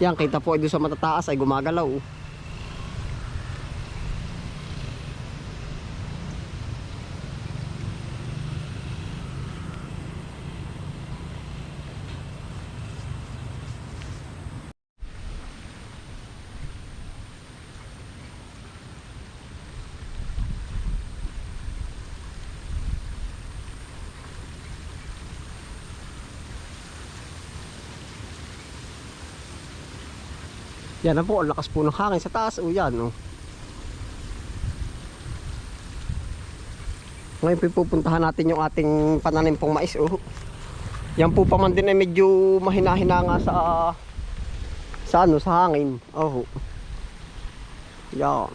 Yan, kita po ay doon sa matataas ay gumagalaw. Yan na po, ang lakas po ng hangin sa taas. O yan, oh. Ngayon po pupuntahan natin yung ating pananim pong mais. Oh. Yan po pa man din ay medyo mahina-hina nga sa sa ano, sa hangin. Oh. Yan.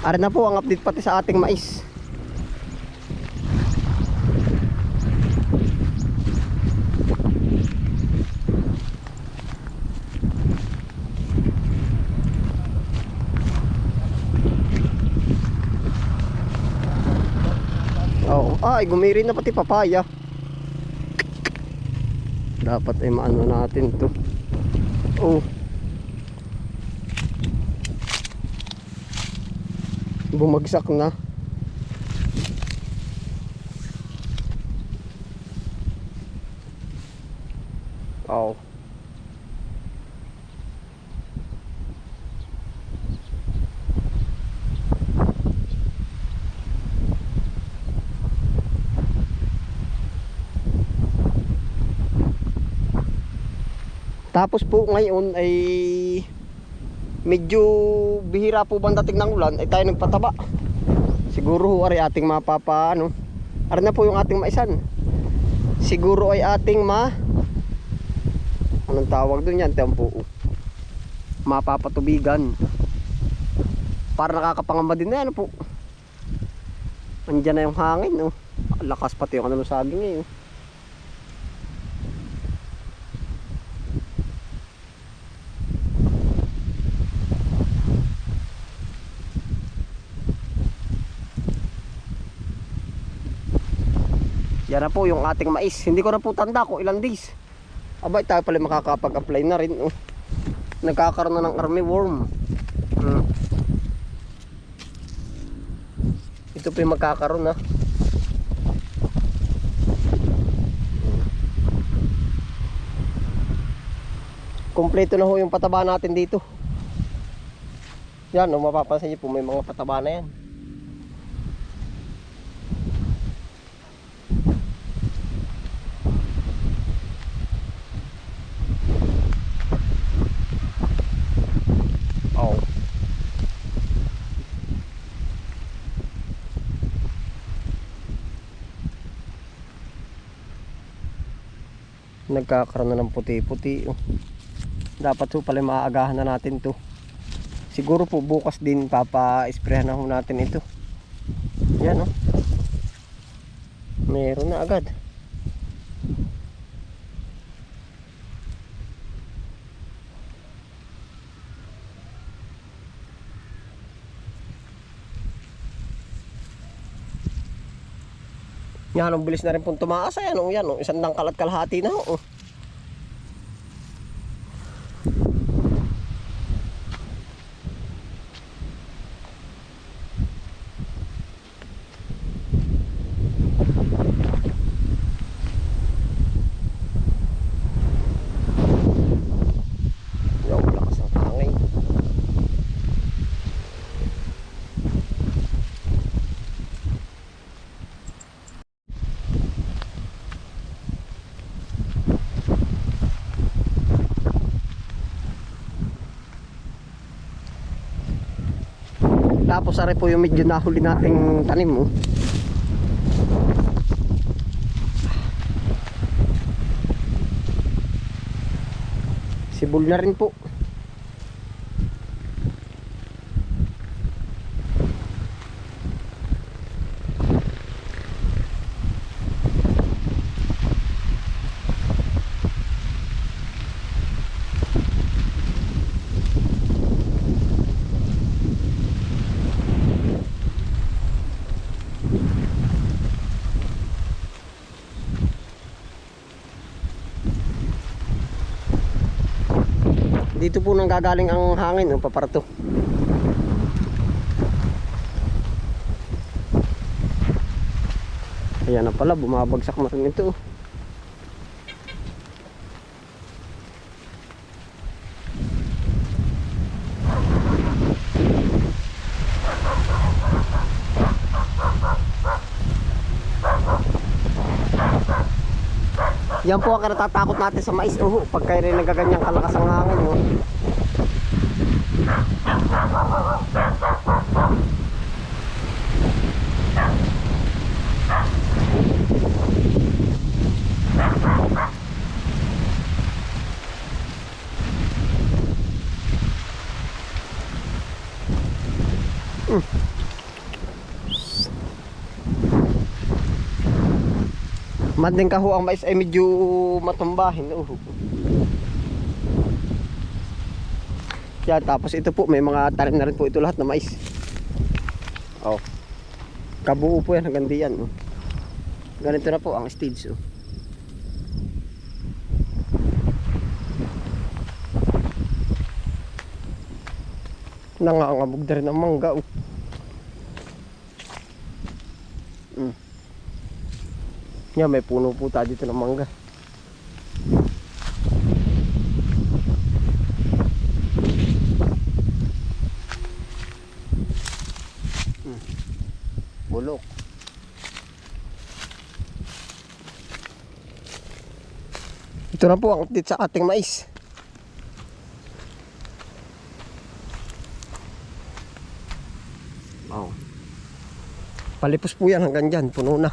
Ari na po ang update pati sa ating mais. Oo. Ay, gumiri na pati papaya. Dapat ay maano natin to. Oh. Bumagsak na. Oh Tapos po ngayon ay medyo bihira po bang dating ng ulan ay tayo nagpataba. Siguro ari ating mapapa ano ari na po yung ating maisan. Siguro ay ating ma anong tawag dun yan tempo mapapatubigan. Para nakakapangamba din na ano po. Andyan na yung hangin no. Lakas pati yung ano sabi ngayon Yan na po yung ating mais. Hindi ko na po tanda kung ilang days. Abay, tayo pala makakapag-apply na rin. Oh. Nagkakaroon na ng armyworm. Hmm. Ito po yung magkakaroon na. Kompleto na ho yung pataba natin dito. Yan, oh, mapapansin niyo po may mga pataba na yan. Oh. Nagkakaroon na ng puti-puti. oh. Dapat po pala maaagahan na natin to. Siguro po bukas din papa-sprayan na ho natin ito. Yan oh. Meron na agad. Yan, ang bilis na rin pong tumaas. Ayan, oh, yan, oh, isang dangkal at kalahati na. Oh. Yung lakas ng hangin. Tapos ari po yung medyo nahuli nating tanim oh. Sibol na rin po. Dito po nang gagaling ang hangin, oh, paparto. Ayan na pala, bumabagsak na rin ito. Yan po ang natatakot natin sa mais. Uho, pag kayo rin nagaganyang kalakas ang hangin. Oh. Manding kaho ang mais ay medyo matumbahin. Uh. Yan, tapos ito po, may mga tanim na rin po ito lahat na mais. Oh. Kabuo po yan, hanggang diyan. Oh. Ganito na po ang stage. Oh. Nangangamog na rin ang mangga. Oh. Yan, may puno po tayo dito ng mangga. Hmm. Bulok. Ito na po ang update sa ating mais. Oh. Palipos po yan hanggang dyan, puno na.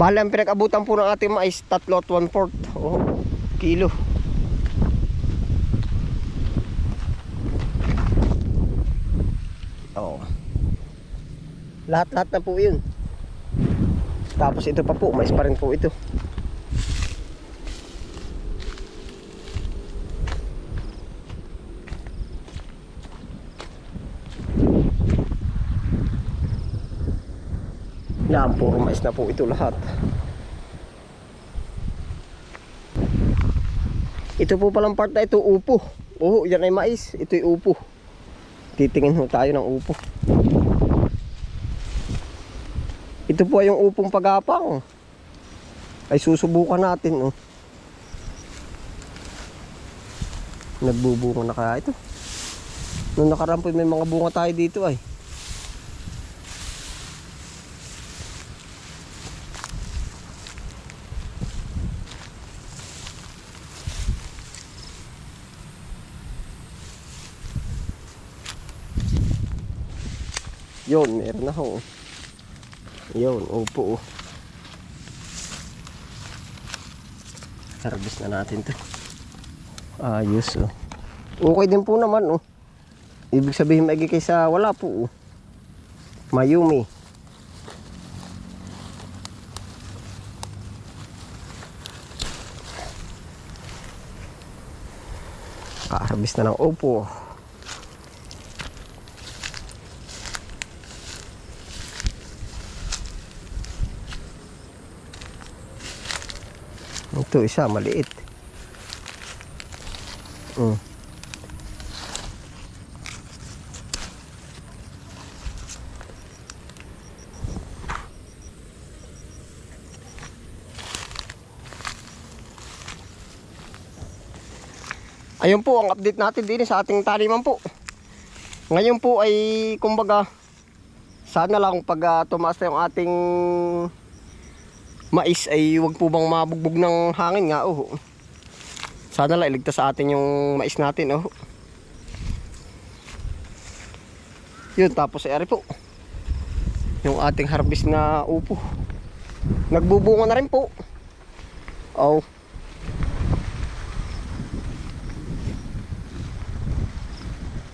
Bale, ang pinag-abutan po ng ating mais, tatlo at one fourth. Oh, kilo. Oh. Lahat-lahat na po yun. Tapos ito pa po, mais pa rin po ito. Yan, puro mais na po ito lahat. Ito po palang part na ito, upo. Oo, yan ay mais. Ito'y upo. Titingin ho tayo ng upo. Ito po ay yung upong pagapang. Ay susubukan natin. Oh. Nagbubunga na kaya ito. Nung nakaraan po may mga bunga tayo dito ay. Yun, meron na ho. Yun, upo. oh. Harvest na natin to. Ayos oh. Okay din po naman oh. Ibig sabihin maigi kaysa wala po oh. Mayumi. Ka-harvest na ng upo. Ito isa maliit. Mm. Ayun po ang update natin din sa ating taniman po. Ngayon po ay kumbaga sana lang pag ah, tumaas na yung ating mais ay wag po bang mabugbog ng hangin nga oh. Sana lang iligtas sa atin yung mais natin oh. Yun tapos ay ari po. Yung ating harvest na upo. Nagbubunga na rin po. Oh.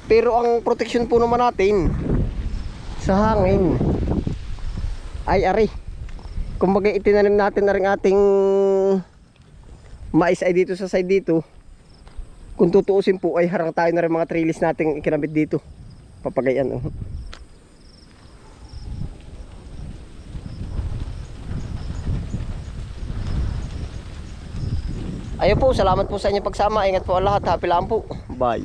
Pero ang protection po naman natin sa hangin ay ari kumbaga itinanim natin na rin ating mais ay dito sa side dito. Kung tutuusin po ay harang tayo na rin mga trellis nating ikinabit dito. Papagayan oh. ayun po salamat po sa inyong pagsama. Ingat po ang lahat. Happy lang po bye.